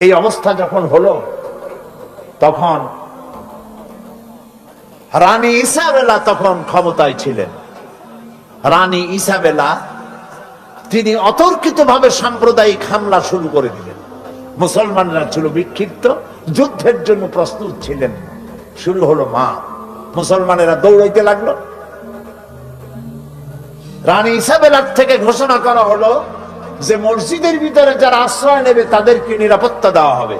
এই অবস্থা যখন হলো, তখন রানী ইসাবেলা তখন ক্ষমতায় ছিলেন। রানী ইসাবেলা তিনি অতর্কিত ভাবে সাম্প্রদায়িক হামলা শুরু করে দিলেন। মুসলমানরা ছিল বিক্ষিপ্ত, যুদ্ধের জন্য প্রস্তুত ছিলেন। শুরু হলো মা। মুসলমানেরা দৌড়াইতে লাগল। রানী ইসাবেলার থেকে ঘোষণা করা হলো যে মসজিদের ভিতরে যারা আশ্রয় নেবে, তাদেরকে নিরাপত্তা দেওয়া হবে।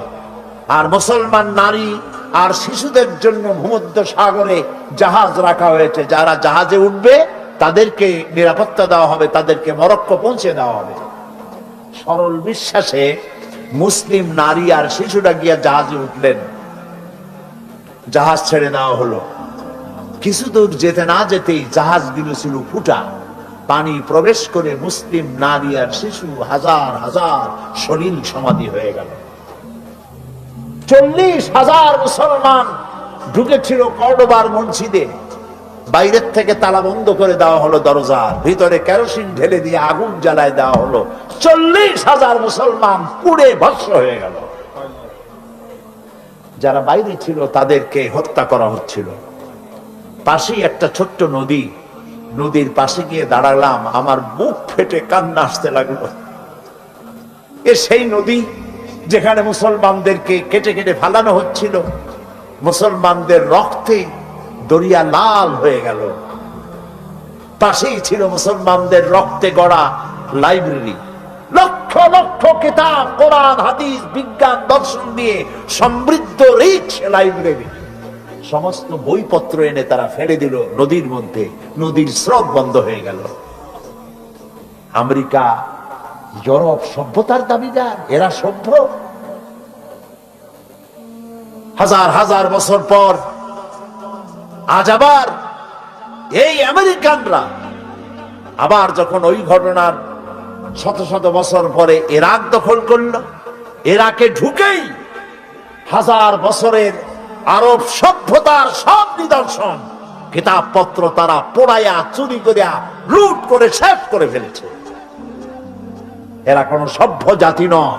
আর মুসলমান নারী আর শিশুদের জন্য ভূমধ্য সাগরে জাহাজ রাখা হয়েছে। যারা জাহাজে উঠবে, তাদেরকে নিরাপত্তা দেওয়া হবে, তাদেরকে মরক্কো পৌঁছে দেওয়া হবে। সরল বিশ্বাসে মুসলিম নারী আর শিশুরা গিয়া জাহাজে উঠলেন। জাহাজ ছেড়ে দেওয়া হলো। কিছু দূর যেতে না যেতেই জাহাজগুলো ছিল ফুটা। পানি প্রবেশ করে মুসলিম নারী আর শিশু হাজার হাজার শরীর সমাধি হয়ে গেল। চল্লিশ হাজার মুসলমান ঢুকেছিল কর্ডোবার মসজিদে। বাইরের থেকে তালা বন্ধ করে দেওয়া হলো দরজা, ভিতরে কেরোসিন ঢেলে দিয়ে আগুন জ্বালায় দেওয়া হলো। চল্লিশ হাজার মুসলমান পুড়ে ভস্ম হয়ে গেল। যারা বাইরে ছিল তাদেরকে হত্যা করা হচ্ছিল। পাশেই একটা ছোট্ট নদী নদীর পাশে গিয়ে দাঁড়ালাম, আমার বুক ফেটে কান্না আসতে লাগল। এ সেই নদী যেখানে মুসলমানদেরকে কেটে কেটে ফালানো হচ্ছিল। মুসলমানদের রক্তে দরিয়া লাল হয়ে গেল। পাশেই ছিল মুসলমানদের রক্তে গড়া লাইব্রেরি। লক্ষ লক্ষ কিতাব, কোরআন, হাদিস, বিজ্ঞান, দর্শন দিয়ে সমৃদ্ধ রিচ লাইব্রেরি। সমস্ত বইপত্র এনে তারা ফেলে দিল নদীর মধ্যে। নদীর স্রোত বন্ধ হয়ে গেল। আমেরিকা ইউরোপ সভ্যতার দাবিদার, এরা সভ্য। হাজার হাজার বছর পর আজ আবার এই আমেরিকানরা আবার যখন ওই ঘটনার শত শত বছর পরে ইরাক দখল করল, ইরাকে ঢুকেই হাজার বছরের আরব সভ্যতার সব নিদর্শন। কিতাবপত্র তারা পোড়াইয়া, চুরি করিয়া, লুট করে, শেষ করে ফেলেছে। এরা কোন সভ্য জাতি নয়।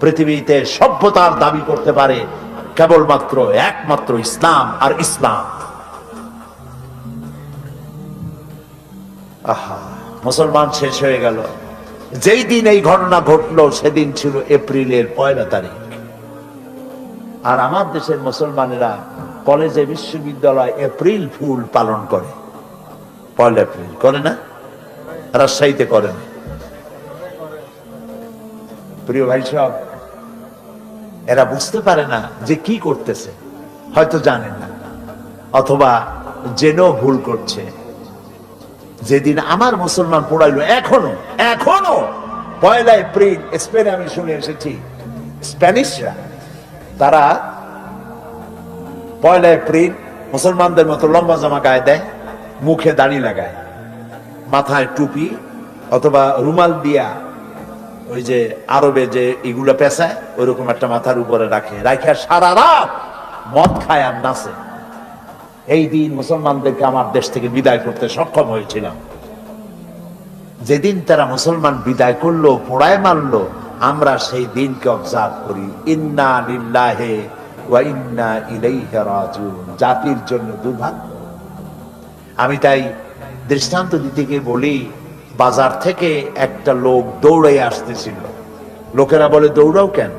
পৃথিবীতে সভ্যতার দাবি করতে পারে কেবলমাত্র একমাত্র ইসলাম আর ইসলাম। আহা, মুসলমান শেষ হয়ে গেল। যেই দিন এই ঘটনা ঘটলো, সেদিন ছিল এপ্রিলের পয়লা তারিখ। আর আমার দেশের মুসলমানেরা কলেজে বিশ্ববিদ্যালয় এপ্রিল ফুল পালন করে। পয়লা এপ্রিল, করে না? রাজশাহীতে করে না। প্রিয় ভাই সব, এরা বুঝতে পারে না যে কি করতেছে, হয়তো জানেন না, অথবা জেনেও ভুল করছে। যেদিন আমার মুসলমান পড়াইলো, এখনও এখনও পয়লা এপ্রিল, স্পেনে আমি শুনে এসেছি, স্প্যানিশরা তারা পয়লা এপ্রিল মুসলমানদের মতো লম্বা জামা গায়ে দেয়, মুখে দাড়ি লাগায়। মাথায় টুপি অথবা রুমাল দিয়া ওই যে আরবে যে এগুলো পেঁচায়, ওইরকম একটা মাথার উপরে রাখে। রাখে সারা রাত মদ খায় আর নাচে। এই দিন মুসলমানদেরকে আমার দেশ থেকে বিদায় করতে সক্ষম হয়েছিলাম। যেদিন তারা মুসলমান বিদায় করল, পোড়ায় মারলো আমরা সেই দিনকে অবজার্ভ করি। ইন্না লিল্লাহে ওয়া ইন্না ইলাইহি রাজিউন। জাতির জন্য দুর্ভাগ্য। আমি তাই দৃষ্টান্ত দিতে গিয়ে বলি, বাজার থেকে একটা লোক দৌড়াই আসতেছিল। লোকেরা বলে, দৌড়াও কেন?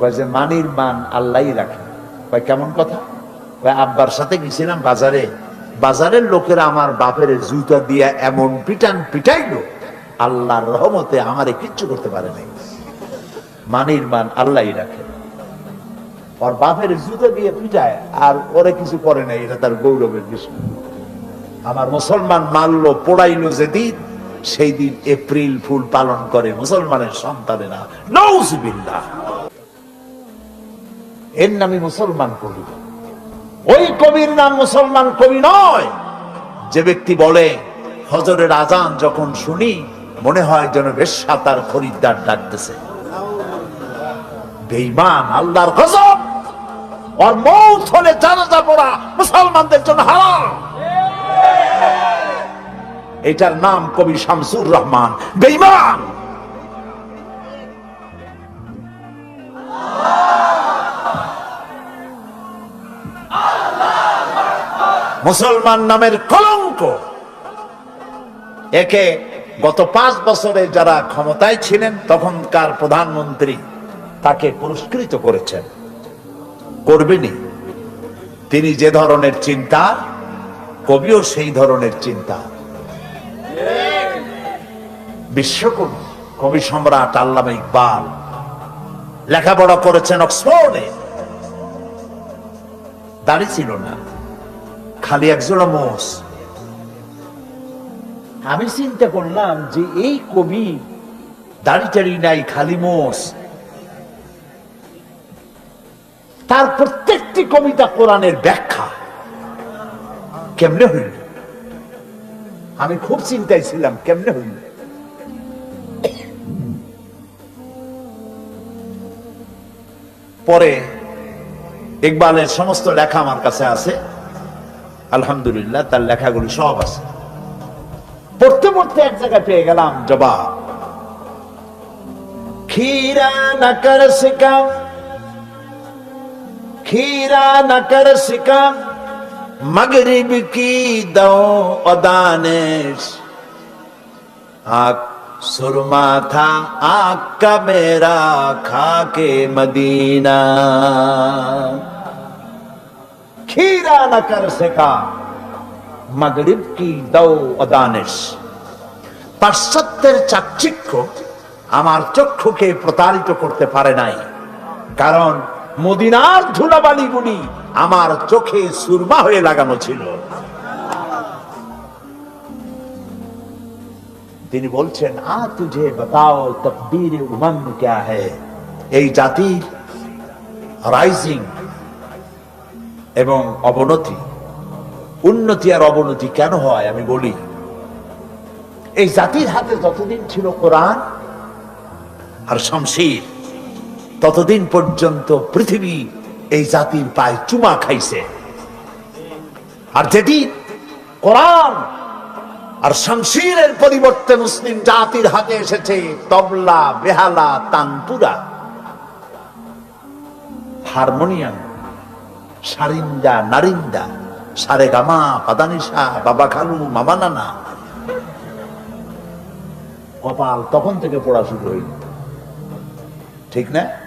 কয় যে, মানির মান আল্লাহ রাখে। কয়, কেমন কথা? কয়, আব্বার সাথে গেছিলাম বাজারে। বাজারের লোকেরা আমার বাপের জুতা দিয়া এমন পিটান পিটাইলো। আল্লাহর রহমতে আমারে কিচ্ছু করতে পারে নাই মানির মান আল্লাহ রাখে। ওর বাপের জুতো দিয়ে পিটায়, আর ওরে কিছু করে নাই, এটা তার গৌরবের বিষয়। আমার মুসলমান মারলো পোড়াইলো যেদিন, সেই দিন এপ্রিল ফুল পালন করে মুসলমানের সন্তানেরা। নৌজবিল্লা এর নামে মুসলমান কবি। ওই কবির নাম মুসলমান কবি নয়। যে ব্যক্তি বলে হজরের আজান যখন শুনি, মনে হয় যেন বেশ্যা তার খরিদ্দার ডাকতেছে। বেঈমান, আল্লাহর গজব। আর মৌত হলে জানাজা পড়া মুসলমানদের জন্য হারাম। এটার নাম কবি শামসুর রহমান, বেঈমান। মুসলমান নামের কলঙ্ক। একে গত পাঁচ বছরে যারা ক্ষমতায় ছিলেন, তখনকার প্রধানমন্ত্রী তাকে পুরস্কৃত করেছেন। করবেনি তিনি যে ধরনের চিন্তা, কবিও সেই ধরনের চিন্তা। বিশ্বকবি, কবি সম্রাট আল্লামা ইকবাল। লেখাপড়া করেছেন অক্সফোর্ডে। দাড়ি ছিল না। খালি একজোড়া মোষ। আমি চিন্তা করলাম যে এই কবি দাড়ি টাড়ি নাই, খালি মোষ। তার প্রত্যেকটি কবিতা কোরআনের ব্যাখ্যা। কেমনে হইল? আমি খুব চিন্তায় ছিলাম, কেমনে হইল? পরে ইকবালের সমস্ত লেখা আমার কাছে আছে। আলহামদুলিল্লাহ, তার লেখাগুলি সব আছে। পড়তে পড়তে এক জায়গায় পেয়ে গেলাম, জবাব। খিরা खीरा न कर सिका मगरिब की दो अदानिश आक सुरमा था आक का मेरा खाके मदीना खीरा न कर सिका मगरिब की दो अदानिश পাশ্চাত্যের চাকচিক্য আমার চক্ষুকে প্রতারিত করতে পারে নাই কারণ মদিনার ধুলাবালিগুলি আমার চোখে সুরমা হয়ে লাগানো ছিল। তিনি বলছেন, আ, তুঝে বাতাও তকবীর উমম ক্যা হ্যায় এই জাতির রাইজিং এবং অবনতি, উন্নতি আর অবনতি কেন হয় আমি বলি। এই জাতির হাতে যতদিন ছিল কোরআন আর শমশির ততদিন পর্যন্ত পৃথিবী এই জাতির পায়ে চুমা খাইছে। আর যেটি কোরআন আর শমশিরের পরিবর্তে মুসলিম জাতির হাতে এসেছে তবলা, বেহালা, তানপুরা। হারমোনিয়াম, সারিন্দা, নারিন্দা সারে গামা পাদানিসা, বাবা খালু, মামা নানা। কপাল তখন থেকে পড়া শুরু হইল। ঠিক না?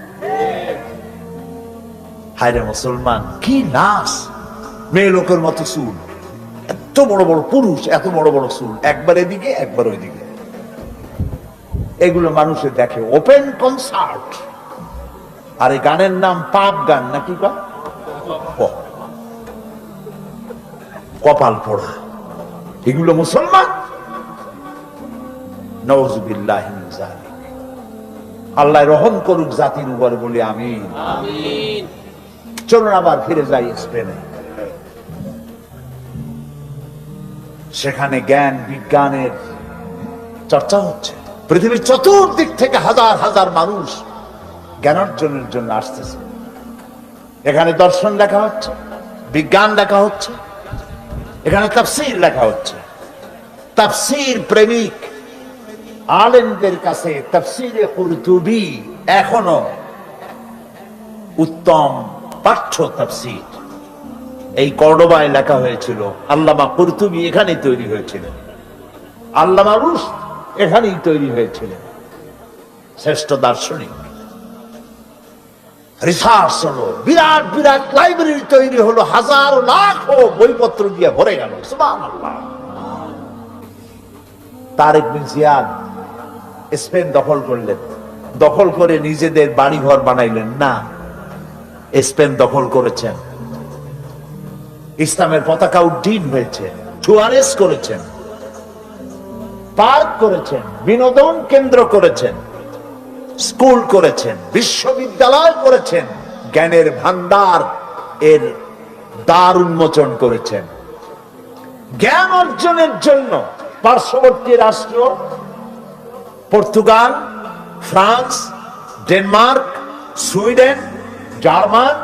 হায়রে মুসলমান, কি নাচ মেয়ে লোকের মতো চুল। এত বড় বড় পুরুষ, এত বড় বড় চুল। একবার এদিকে, একবার ওইদিকে। এগুলো মানুষে দেখে ওপেন কনসার্ট আর এই গানের নাম পাপ গান নাকি কপাল পড়া। এগুলো মুসলমান? নওজুবিল্লাহ মিন আল্লাহ রহম করুক জাতির উপর বলি আমি চলুন আবার ফিরে যাই স্পেনে। সেখানে জ্ঞান, বিজ্ঞানের চর্চা হচ্ছে। পৃথিবীর চতুর্দিক থেকে হাজার হাজার মানুষ জ্ঞানার্জনের জন্য আসতেছে। এখানে দর্শন লেখা হচ্ছে, বিজ্ঞান লেখা হচ্ছে, এখানে তাফসির লেখা হচ্ছে। তাফসির প্রেমিক আলেমদের কাছে তফসিরে কুরতুবি এখনও উত্তম পাঠ্য তফসির। এই কর্ডোবায় লেখা হয়েছিল, আল্লামা কুরতুবি এখানেই তৈরি হয়েছিল আল্লামা রুশ এখানেই তৈরি হয়েছিল শ্রেষ্ঠ দার্শনিক। রিসার্চ হলো বিরাট বিরাট লাইব্রেরি তৈরি হলো, হাজার লাখ বইপত্র দিয়ে ভরে গেল তারেক বিন স্পেন দখল করলেন, দখল করে নিজেদের বাড়িঘর বানাইলেন। না স্পেন দখল করেছেন। ইসলামের পতাকা উড্ডীন হয়েছে সুয়ারেস করেছেন, পার্ক করেছেন, বিনোদন কেন্দ্র করেছেন, স্কুল করেছেন, বিশ্ববিদ্যালয় করেছেন, জ্ঞানের ভান্ডার এর দ্বার উন্মোচন করেছেন। জ্ঞান অর্জনের জন্য পার্শ্ববর্তী রাষ্ট্র, Portugal, France, Denmark, Sweden German,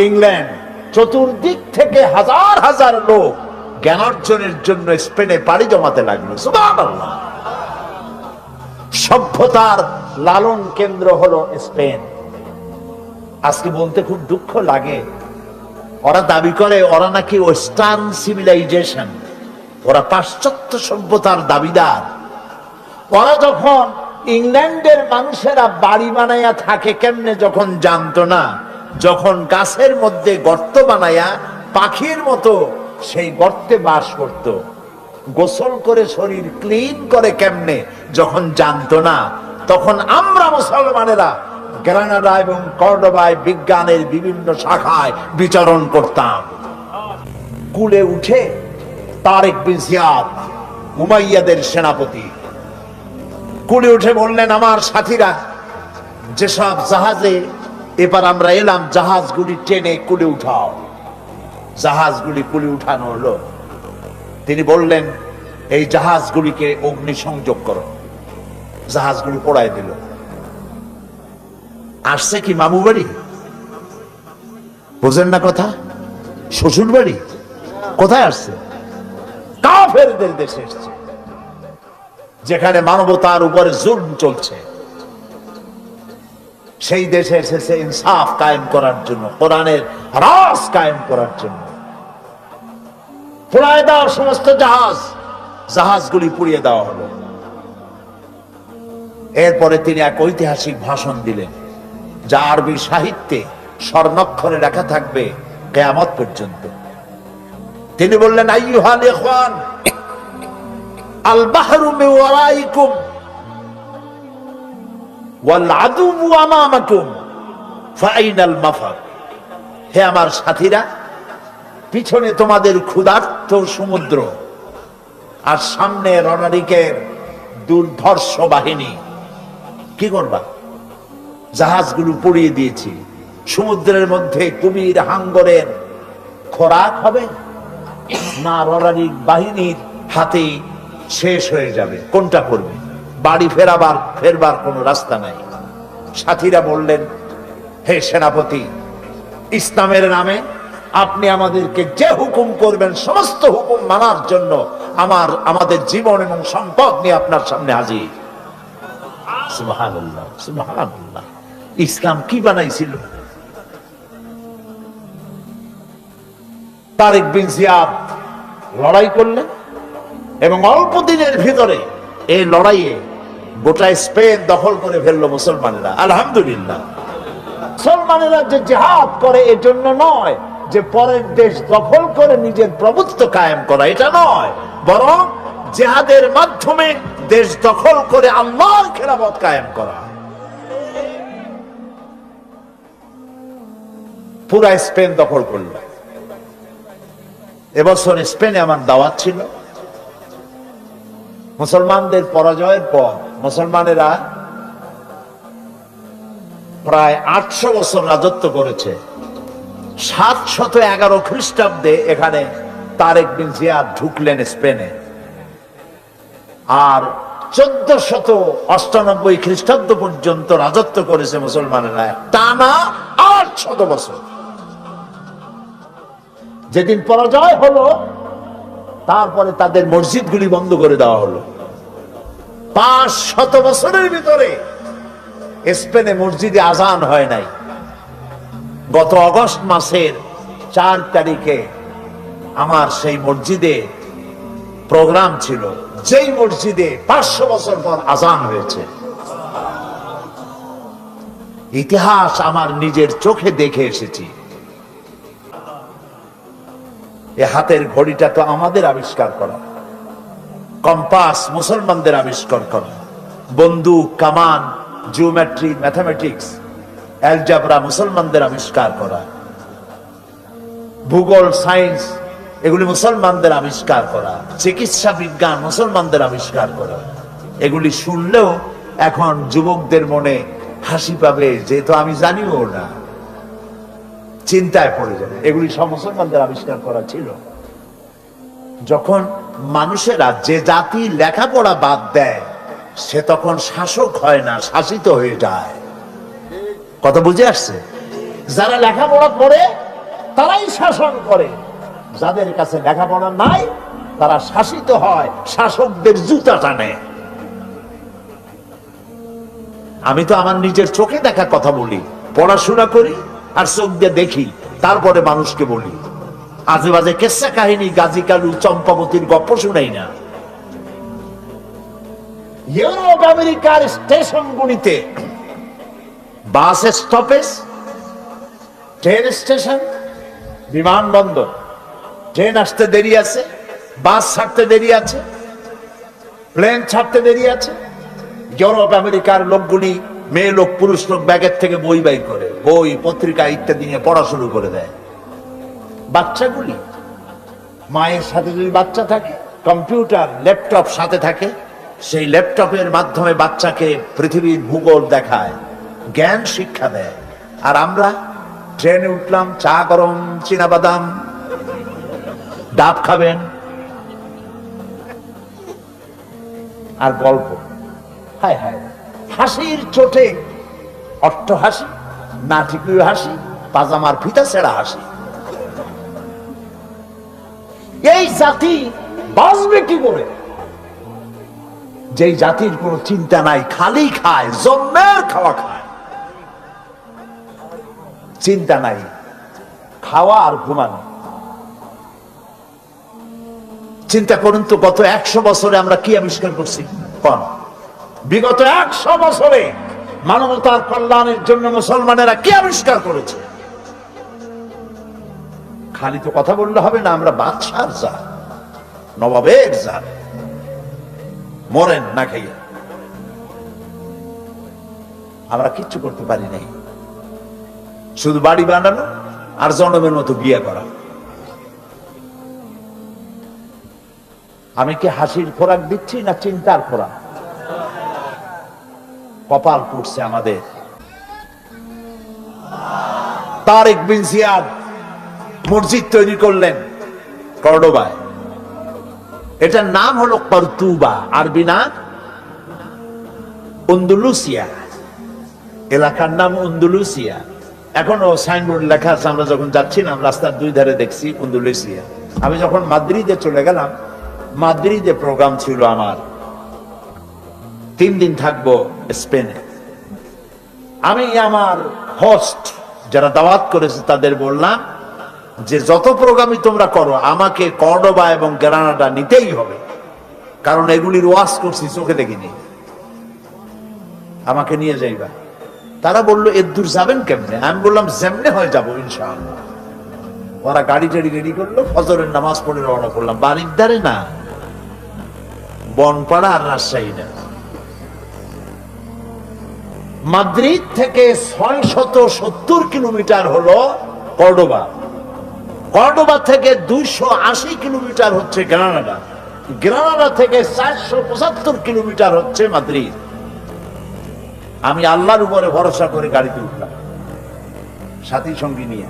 England, চতুর্দিক থেকে হাজার হাজার লোক জ্ঞান অর্জনের জন্য স্পেনে পাড়ি জমাতে লাগল। সভ্যতার লালন কেন্দ্র হলো স্পেন। আজকে বলতে খুব দুঃখ লাগে। ওরা দাবি করে, ওরা নাকি ওয়েস্টার্ন সিভিলাইজেশন। ওরা পাশ্চাত্য সভ্যতার দাবিদার। ওরা যখন ইংল্যান্ডের মানুষেরা বাড়ি বানাইয়া থাকে, কেমনে যখন জানতো না? যখন গাছের মধ্যে গর্ত বানাইয়া পাখির মতো সেই গর্তে বাস করত। গোসল করে শরীর ক্লিন করে কেমনে? যখন জানতো না, তখন আমরা মুসলমানেরা গ্রানাডা এবং কর্ডোবায় বিজ্ঞানের বিভিন্ন শাখায় বিচরণ করতাম। কুলে উঠে তারেক বিন জিয়াদ, উমাইয়াদের সেনাপতি, কুলে উঠে বললেন, আমার সাথীরা, যেসব জাহাজে এবার আমরা এলাম জাহাজগুলি টেনে কুলে উঠাও। জাহাজগুলি কুলে উঠানো হলো। তিনি বললেন, এই জাহাজগুলিকে অগ্নি সংযোগ করো। জাহাজগুলি পোড়ায় দিল। আসছে কি মামু বাড়ি? বোঝেন না কথা? শ্বশুর বাড়ি? কোথায় আসছে? কাফেরদের দেশে এসছে। যেখানে মানবতার উপরে জুলম চলছে। সেই দেশে এসেছে ইনসাফ কায়েম করার জন্য, কোরআনের রাস কায়েম করার জন্য। পুড়ায় দেওয়া সমস্ত জাহাজ, জাহাজগুলি পুড়িয়ে দেওয়া হলো। এরপরে তিনি এক ঐতিহাসিক ভাষণ দিলেন, যা আরবি সাহিত্যে স্বর্ণক্ষরে লেখা থাকবে কেয়ামত পর্যন্ত। তিনি বললেন ইখওয়ান, আল বাহরু মিন ওয়ারাইকুম ফাইনাল হে আমার সাথীরা, পিছনে তোমাদের ক্ষুধার্ত সমুদ্র আর সামনে রণারিকের দুর্ধর্ষ বাহিনী। কি করবা? জাহাজগুলো পুড়িয়ে দিয়েছি। সমুদ্রের মধ্যে কুমির হাঙ্গরের খোরাক হবে না? রণারিক বাহিনীর হাতে শেষ হয়ে যাবে। কোনটা করবে? বাড়ি ফেরাবার, ফেরবার কোনো রাস্তা নাই। সাথীরা বললেন, হে সেনাপতি, ইসলামের নামে আপনি আমাদেরকে যে হুকুম করবেন, সমস্ত হুকুম মানার জন্য আমার, আমাদের জীবন এবং সম্পদ নিয়ে আপনার সামনে হাজির। ইসলাম কি বানাইছিল? তারেক বিন জিয়াদ লড়াই করলেন এবং অল্প দিনের ভিতরে এই লড়াইয়ে গোটা স্পেন দখল করে ফেলল মুসলমানেরা। আলহামদুলিল্লাহ। মুসলমানেরা যে জেহাদ করে এর জন্য নয়, যে পরের দেশ দখল করে নিজের প্রভুত্ব কায়েম করা, এটা নয়। বরং জেহাদের মাধ্যমে দেশ দখল করে আল্লাহর খেলাফত কায়েম করা। পুরা স্পেন দখল করল। এবছর স্পেনে আমার দাওয়াত ছিল। মুসলমানদের পরাজয়ের পর মুসলমানেরা প্রায় আটশো বছর রাজত্ব করেছে। সাতশত এগারো খ্রিস্টাব্দে এখানে তারেক বিন জিয়াদ ঢুকলেন স্পেনে। আর চোদ্দ শত অষ্টানব্বই খ্রিস্টাব্দ পর্যন্ত রাজত্ব করেছে মুসলমানেরা। টানা আট শত বছর। যেদিন পরাজয় হলো, তারপরে তাদের মসজিদগুলি বন্ধ করে দেওয়া হলো। পাঁচ শত বছরের ভিতরে স্পেনে মসজিদে আজান হয় নাই। গত অগস্ট মাসের চার তারিখে আমার সেই মসজিদে প্রোগ্রাম ছিল। যেই মসজিদে পাঁচশো বছর পর আজান হয়েছে। ইতিহাস আমার নিজের চোখে দেখে এসেছি। এ হাতের ঘড়িটা তো আমাদের আবিষ্কার করা। কম্পাস মুসলমানদের আবিষ্কার করা। বন্দুক, কামান, জিওমেট্রি, ম্যাথামেটিক্স, অ্যালজাবরা মুসলমানদের আবিষ্কার করা। ভূগোল, সায়েন্স, এগুলি মুসলমানদের আবিষ্কার করা। চিকিৎসা বিজ্ঞান মুসলমানদের আবিষ্কার করা। এগুলি শুনলেও এখন যুবকদের মনে হাসি পাবে যেহেতু আমি জানিও না। চিন্তায় পড়ে যাবে। এগুলি সব মুসলমানদের আবিষ্কার করা ছিল। যখন মানুষেরা যে জাতি লেখাপড়া বাদ দেয়, সে তখন শাসক হয় না, শাসিত হয়ে যায়। কথা বুঝে আসছে? যারা লেখাপড়া করে, তারাই শাসন করে। যাদের কাছে লেখাপড়া নাই, তারা শাসিত হয়, শাসকদের জুতা টানে। আমি তো আমার নিজের চোখে দেখা কথা বলি, পড়াশোনা করি আর চোখ দিয়ে দেখি, তারপরে মানুষকে বলি। আজে বাজে কেসা কাহিনী, গাজী কালু চম্পাবতীর গপ্প শুনাই না। ইউরোপ, আমেরিকার স্টেশনগুলিতে বাস স্টপেজ, ট্রেন স্টেশন বিমানবন্দর ট্রেন আসতে দেরি আছে, বাস ছাড়তে দেরি আছে, প্লেন ছাড়তে দেরি আছে। ইউরোপ, আমেরিকার লোকগুলি মেয়ে, লোক, পুরুষ, লোক ব্যাগের থেকে বই বাই করে, বই, পত্রিকা ইত্যাদি নিয়ে পড়া শুরু করে দেয়। বাচ্চাগুলি? মায়ের সাথে যদি বাচ্চা থাকে, কম্পিউটার, ল্যাপটপ সাথে থাকে, সেই ল্যাপটপের মাধ্যমে বাচ্চাকে পৃথিবীর ভূগোল দেখায়, জ্ঞান শিক্ষা দেয়। আর আমরা ট্রেনে উঠলাম, চা গরম বাদাম ডাব খাবেন, আর গল্প। হায় হায়, হাসির চোটে অট্ট হাসি নাটিকীয় হাসি, পাজামার ফিতা ছেঁড়া হাসি। এই জাতি বাঁচবে কি করে? যেই জাতির কোনো চিন্তা নাই, খালি খায়, জন্মের খাওয়া খায়। চিন্তা নাই, খাওয়া আর ঘুমানো। চিন্তা করুন তো, গত একশো বছরে আমরা কি আবিষ্কার করছি? কোন? বিগত একশো বছরে মানবতার কল্যাণের জন্য মুসলমানেরা কি আবিষ্কার করেছে? খালি তো কথা বললে হবে না, আমরা বাদশার যা নবাবের যা মরেন না খাইয়া। আমরা কিচ্ছু করতে পারি নাই। শুধু বাড়ি বানানো আর জনমের মতো বিয়ে করা। আমি কি হাসির খোরাক দিচ্ছি না চিন্তার খোরাক? কপাল পুড়ছে আমাদের। তারেক বিন জিয়াদ মসজিদ তৈরি করলেন। কর্ডোবায়। এটার নাম হলো কর্তুবা, আরবি না? উন্দুলুসিয়া এলাকার নাম উন্দুলুসিয়া এখনও সাইনবোর্ড লেখা আছে, আমরা যখন যাচ্ছিলাম, রাস্তার দুই ধারে দেখছি উন্দুলুসিয়া আমি যখন মাদ্রিদে চলে গেলাম, মাদ্রিদে প্রোগ্রাম ছিল আমার। তিন দিন থাকব স্পেনে। আমি আমার হোস্ট, যারা দাওয়াত করেছে তাদের বললাম যে যত প্রোগ্রামই তোমরা করো, আমাকে কর্ডোবা এবং গ্রানাডা নিতেই হবে। কারণ এগুলির ওয়াশ করছি, চোখে দেখিনি। আমাকে নিয়ে যাইবা। তারা বলল এর দূর যাবেন কেমনে? আমি বললাম, যেমনে হয় যাব, ইনশাআল্লাহ। ওরা গাড়ি টাড়ি রেডি করল, ফজরের নামাজ পড়ে রওনা করলাম। বাড়ির দ্বারে না, বনপাড়া আর রাজশাহী না মাদ্রিদ থেকে ছয় শত সত্তর কিলোমিটার হলো কর্ডোবা। কর্ডোবা থেকে দুইশো আশি কিলোমিটার হচ্ছে গ্রানাডা। গ্রানাডা থেকে চারশো পঁচাত্তর কিলোমিটার হচ্ছে মাদ্রিদ। আমি আল্লাহর উপরে ভরসা করে গাড়িতে উঠলাম, সাথী সঙ্গী নিয়ে।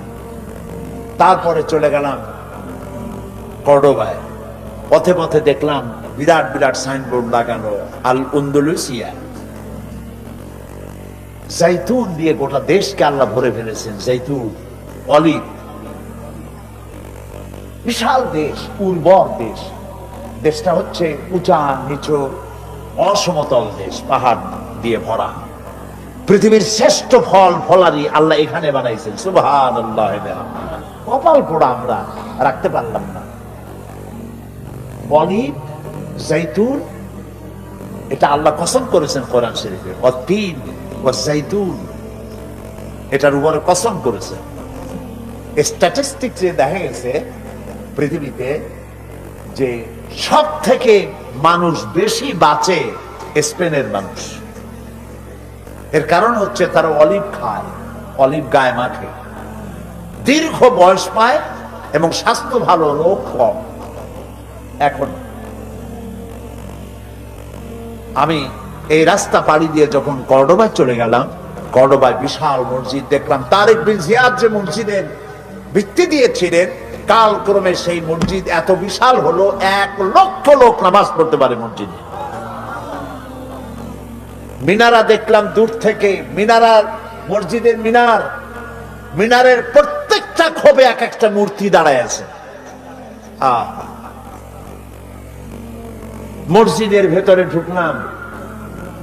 তারপরে চলে গেলাম কর্ডোবায় পথে পথে দেখলাম বিরাট বিরাট সাইনবোর্ড লাগানো আল উন্দুলুসিয়া জাইতুন দিয়ে গোটা দেশকে আল্লাহ ভরে ফেলেছেন জাইতুন অলিভ বিশাল দেশ, উর্বর দেশ। দেশটা হচ্ছে উঁচা, নিচু, অসমতল দেশ, পাহাড় দিয়ে ভরা। পৃথিবীর শ্রেষ্ঠ ফল ফলারি আল্লাহ এখানে বানাইছেন। কপাল পোড়া আমরা রাখতে পারলাম না। অলিভ জাইতুন, এটা আল্লাহ কসম করেছেন কোরআন শরীফে। ও জাইতুন, এটার উপরে কসম করেছেন। স্ট্যাটিস্টিক্সে দেখা গেছে পৃথিবীতে যে সব থেকে মানুষ বেশি বাঁচে স্পেনের মানুষ। এর কারণ হচ্ছে তারা অলিভ খায়, অলিভ গায়ে মাখে। দীর্ঘ বয়স পায় এবং স্বাস্থ্য ভালো, রোগ কম। এখন আমি এই রাস্তা পাড়ি দিয়ে যখন কর্ডোবায় চলে গেলাম, কর্ডোবায় বিশাল মসজিদ দেখলাম, তারেক বিন জিয়াদ যে মসজিদের ভিত্তি দিয়েছিলেন কালক্রমে সেই মসজিদ এত বিশাল হলো, এক লক্ষ লোক নামাজ পড়তে পারে মসজিদে। মিনারা দেখলাম দূর থেকে, মিনারা মসজিদের মিনার। মিনারের প্রত্যেকটা ক্ষোভে এক একটা মূর্তি দাঁড়ায় আছে। মসজিদের ভেতরে ঢুকলাম,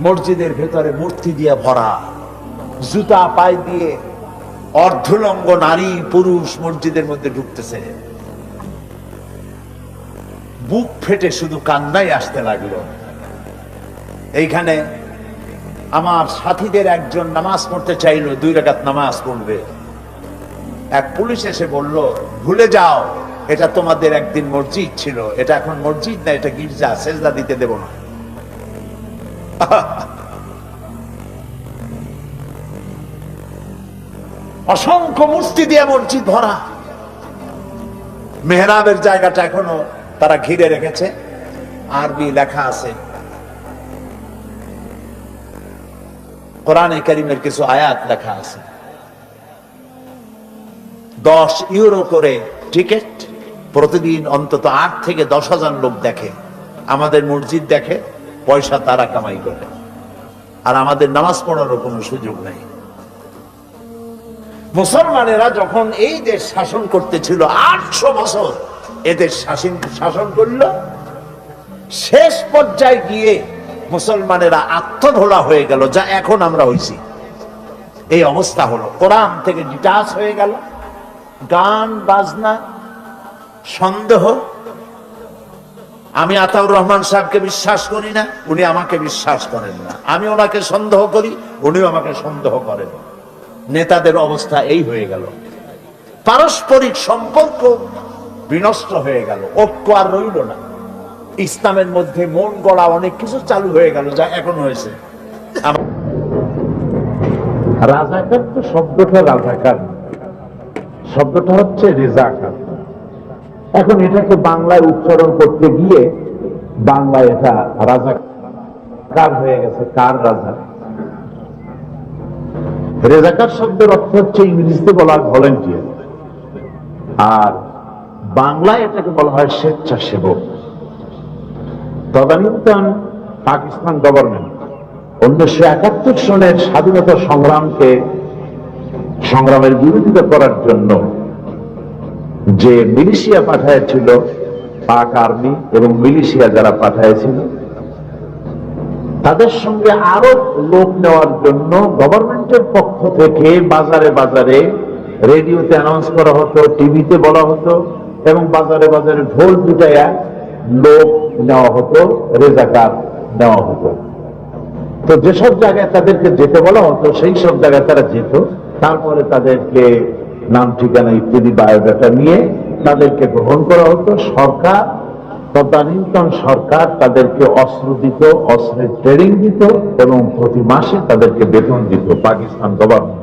মসজিদের ভেতরে মূর্তি দিয়ে ভরা। জুতা পায়ে দিয়ে অর্ধলঙ্গ নারী, পুরুষ মসজিদের মধ্যে ঢুকতেছে। বুক ফেটে শুধু কান্নাই আসতে লাগল। এইখানে আমার সাথীদের একজন নামাজ পড়তে চাইলো, দুই রাকাত নামাজ পড়বে। এক পুলিশ এসে বলল, ভুলে যাও, এটা তোমাদের একদিন মসজিদ ছিল। এটা এখন মসজিদ না, এটা গির্জা, সেজদা দিতে দেব না। অসংখ্য মূর্তি দিয়ে মসজিদ ভরা। মেহরাবের জায়গাটা এখনও তারা ঘিরে রেখেছে। আরবি লেখা আছে। কোরআনে করিমের কিছু আয়াত লেখা আছে। দশ ইউরো করে টিকিট প্রতিদিন অন্তত আট থেকে দশ হাজার লোক দেখে। আমাদের মসজিদ দেখে পয়সা তারা কামাই করে। আর আমাদের নামাজ পড়ারও কোনো সুযোগ নেই। মুসলমানেরা যখন এই দেশ শাসন করতেছিল, আটশো বছর এদের শাসন শাসন করল। শেষ পর্যায়ে গিয়ে মুসলমানেরা আত্মধোলা হয়ে গেল, যা এখন আমরা হইছি। এই অবস্থা হলো। কোরআন থেকে ডিটাচ হয়ে গেল। গান, বাজনা, সন্দেহ। আমি আতাউর রহমান সাহেবকে বিশ্বাস করি না, উনি আমাকে বিশ্বাস করেন না। আমি ওনাকে সন্দেহ করি, উনিও আমাকে সন্দেহ করেন। নেতাদের অবস্থা এই হয়ে গেল। পারস্পরিক সম্পর্ক বিনষ্ট হয়ে গেল। ঐক্য আর রইল না। ইসলামের মধ্যে মন গড়া অনেক কিছু চালু হয়ে গেল, যা এখন হয়েছে। রাজাকার তো শব্দটা রাজাকার শব্দটা হচ্ছে রেজাকার। এখন এটাকে বাংলায় উচ্চারণ করতে গিয়ে বাংলায় এটা রাজা কার হয়ে গেছে। কার রাজা? রেজাকার শব্দের অর্থ হচ্ছে ইংরেজিতে বলা হয় ভলেন্টিয়ার আর বাংলায় এটাকে বলা হয় স্বেচ্ছাসেবক। তদানীন্তন পাকিস্তান গভর্নমেন্ট উনিশশো একাত্তর সনের স্বাধীনতা সংগ্রামকে সংগ্রামের বিরোধিতা করার জন্য যে মিলিশিয়া পাঠাইছিল পাক আর্মি এবং মিলিশিয়া যারা পাঠাইছিল তাদের সঙ্গে আরও লোক নেওয়ার জন্য গভর্নমেন্টের পক্ষ থেকে বাজারে বাজারে রেডিওতে অ্যানাউন্স করা হতো, টিভিতে বলা হতো এবং বাজারে বাজারে ঢোল পিটাইয়া লোক নেওয়া হতো, রেজাকার নেওয়া হতো। তো যেসব জায়গায় তাদেরকে যেতে বলা হতো, সেই সব জায়গায় তারা যেত। তারপরে তাদেরকে নাম ঠিকানা ইত্যাদি বায়োডাটা নিয়ে তাদেরকে গ্রহণ করা হতো। সরকার তদানীন্তন সরকার তাদেরকে অস্ত্র দিত, অস্ত্রের ট্রেনিং দিত এবং প্রতি মাসে তাদেরকে বেতন দিত পাকিস্তান গভর্নমেন্ট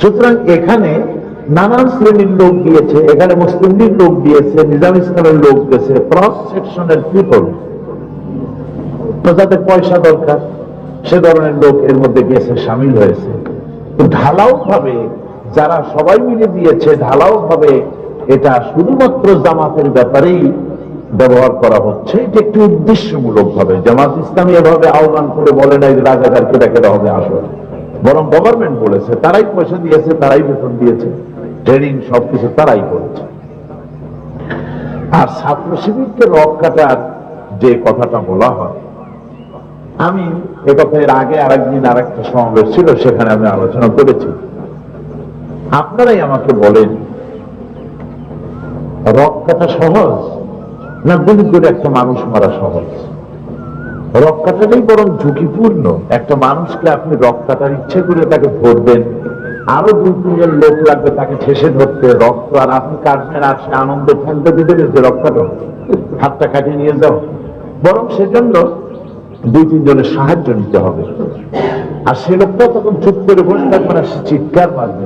সুতরাং এখানে নানান শ্রেণির লোক দিয়েছে এখানে মুসলিম লীগ লোক দিয়েছে নিজাম ইসলামের লোক দিয়েছে ক্রস সেকশনের পিপল তো যাদের পয়সা দরকার, সে ধরনের লোক এর মধ্যে গেছে সামিল হয়েছে। তো ঢালাও ভাবে যারা সবাই মিলে দিয়েছে, ঢালাও ভাবে এটা শুধুমাত্র জামাতের ব্যাপারেই ব্যবহার করা হচ্ছে, এটা একটি উদ্দেশ্যমূলক ভাবে জামাত ইসলামী এভাবে আহ্বান করে বলে নাই যে রাজাকার কেটে কেটে হবে আসলে। বরং গভর্নমেন্ট বলেছে, তারাই পয়সা দিয়েছে, তারাই বেতন দিয়েছে। ট্রেনিং সবকিছু তারাই করেছে। আর ছাত্র শিবিরকে রক কাটার যে কথাটা বলা হয়, আমি এ কথা এর আগে আরেকদিন আরেকটা সমাবেশ ছিল, সেখানে আমি আলোচনা করেছি। আপনারাই আমাকে বলেন, রক কাটা সহজ? না গুলি করে একটা মানুষ মারা সহজ। রক বরং ঝুঁকিপূর্ণ। একটা মানুষকে আপনি রক ইচ্ছে করে তাকে ধরবেন, আরও দুই তিনজন লোক লাগবে তাকে ঠেসে ধরতে, রক্ত আর আপনি কাটবেন আর সে আনন্দে ঠান্ডা দিতে যে রক কাটো হাতটা কাটিয়ে নিয়ে যাও। বরং সেজন্য দুই তিনজনের সাহায্য নিতে হবে। আর সে লোকটা তখন চুপ করে বসে থাকবে না সে চিৎকার মারবে।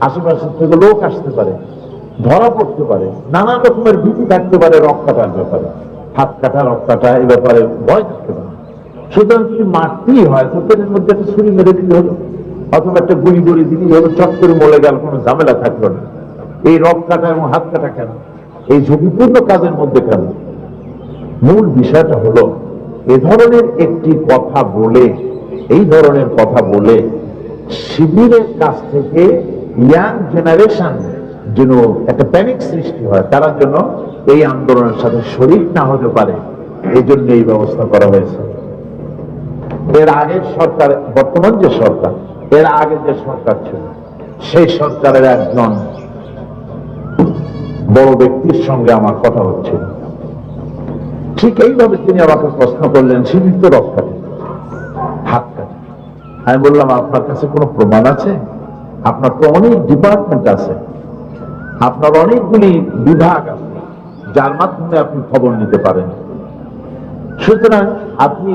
আশেপাশে থেকে লোক আসতে পারে। ধরা পড়তে পারে, নানা রকমের ভীতি থাকতে পারে রক কাটার ব্যাপারে। হাত কাটা রক কাটা এই ব্যাপারে ভয় থাকতে পারে। সুতরাং যদি মারতেই হয়, তো পেটের মধ্যে একটা ছুরি মেরে দিতে হলো, অথবা একটা গুলি গুলি দিলেই হলো, চট করে মরে গেল, কোনো ঝামেলা থাকল না। এই রক কাটা এবং হাত কাটা কেন? এই ঝুঁকিপূর্ণ কাজের মধ্যে কেন? মূল বিষয়টা হলো, এ ধরনের একটি কথা বলে, এই ধরনের কথা বলে শিবিরের কাছ থেকে ইয়াং জেনারেশন যেন একটা প্যানিক সৃষ্টি হয়। তারা যেন এই আন্দোলনের সাথে শরীর না হতে পারে এই জন্য এই ব্যবস্থা করা হয়েছে। এর আগের সরকার, বর্তমান যে সরকার, এর আগে যে সরকার ছিল, সেই সরকারের একজন বড় ব্যক্তির সঙ্গে আমার কথা হচ্ছিল। ঠিক এইভাবে তিনি আমাকে প্রশ্ন করলেন, সীমিত রক্ষাতে হাত কাটে। আমি বললাম, আপনার কাছে কোনো প্রমাণ আছে? আপনার তো অনেক ডিপার্টমেন্ট আছে। আপনার অনেকগুলি বিভাগ আছে, যার মাধ্যমে আপনি খবর নিতে পারেন। সুতরাং আপনি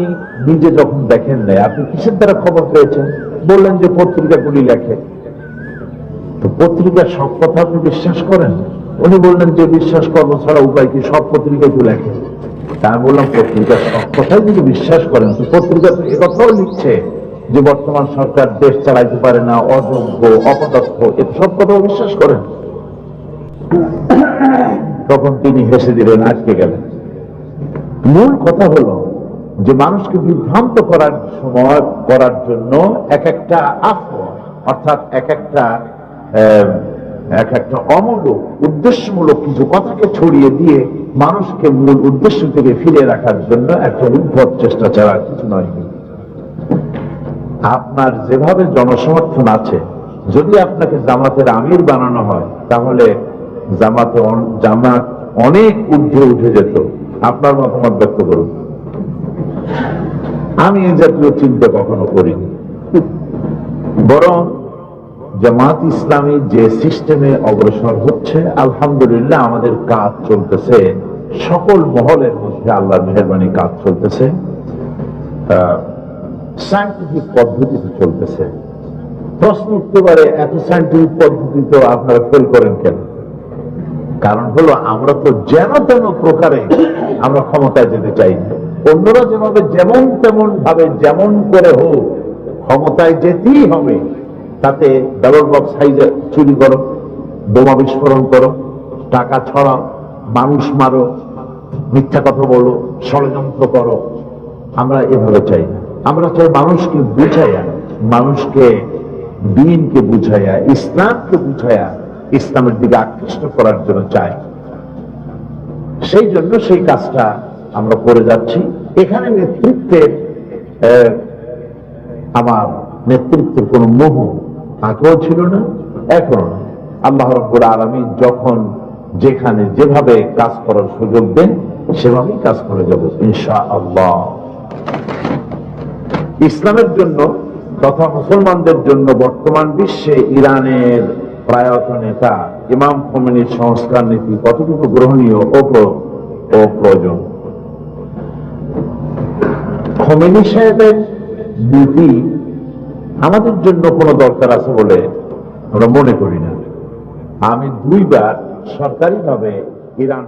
নিজে যখন দেখেন নাই, আপনি কিসের দ্বারা খবর পেয়েছেন? বললেন যে পত্রিকাগুলি লেখে। তো পত্রিকার সব কথা আপনি বিশ্বাস করেন? উনি বললেন যে বিশ্বাস করব ছাড়া উপায় কি? সব পত্রিকায় তো লেখে। তা আমি বললাম, পত্রিকার সব কথাই যদি বিশ্বাস করেন, তো পত্রিকা তো একথাও লিখছে যে বর্তমান সরকার দেশ চালাইতে পারে না, অযোগ্য অপদক্ষ এ সব কথাও বিশ্বাস করেন। তখন তিনি হেসে দিলেন, আটকে গেলেন। মূল কথা হলো যে মানুষকে বিভ্রান্ত করার সময়, করার জন্য এক একটা আফর অর্থাৎ এক একটা এক একটা অমূলক, উদ্দেশ্যমূলক কিছু কথাকে ছড়িয়ে দিয়ে মানুষকে মূল উদ্দেশ্য থেকে ফিরে রাখার জন্য একটা উদ্ভট চেষ্টা ছাড়া কিছু নয়। আপনার যেভাবে জনসমর্থন আছে, যদি আপনাকে জামাতের আমির বানানো হয়, তাহলে জামাতে জামাত অনেক ঊর্ধ্বে উঠে যেত। আপনার মতামত ব্যক্ত করুন। আমি এই জাতীয় চিন্তা কখনো করিনি। বরং জামাত ইসলামী যে সিস্টেমে অগ্রসর হচ্ছে, আলহামদুলিল্লাহ আমাদের কাজ চলতেছে। সকল মহলের মধ্যে আল্লাহ মেহরবানি কাজ চলতেছে। সায়েন্টিফিক পদ্ধতিতে চলতেছে। প্রশ্ন উঠতে পারে, এত সায়েন্টিফিক পদ্ধতি তো আপনারা ফেল করেন কেন? কারণ হলো আমরা তো যেন তেন প্রকারে আমরা ক্ষমতায় যেতে চাই। অন্যরা যেভাবে যেমন তেমন ভাবে যেমন করে হোক, ক্ষমতায় যেতেই হবে। তাতে ডাবল বক্স সাইজে চুরি করো, বোমা বিস্ফোরণ করো, টাকা ছড়াও, মানুষ মারো, মিথ্যা কথা বলো, ষড়যন্ত্র করো। আমরা এভাবে চাই আমরা চাই মানুষকে বুঝাইয়া, মানুষকে দিনকে বুঝাইয়া, ইসলামকে বুঝাইয়া ইসলামের দিকে আকৃষ্ট করার জন্য চাই সেই জন্য সেই কাজটা আমরা করে যাচ্ছি। এখানে নেতৃত্বের আমার নেতৃত্বের কোনো মোহ আগেও ছিল না। এখনও আল্লাহ রব্বুল আলমী যখন যেখানে যেভাবে কাজ করার সুযোগ দেন, সেভাবেই কাজ করে যাব ইনশা আল্লাহ ইসলামের জন্য তথা মুসলমানদের জন্য বর্তমান বিশ্বে ইরানের প্রয়াত নেতা, ইমাম খোমেনির সংস্কার নীতি কতটুকু গ্রহণীয় ও প্রয়োজন? খোমেনি সাহেবের নীতি আমাদের জন্য কোনো দরকার আছে বলে আমরা মনে করি না। আমি দুইবার সরকারিভাবে ইরান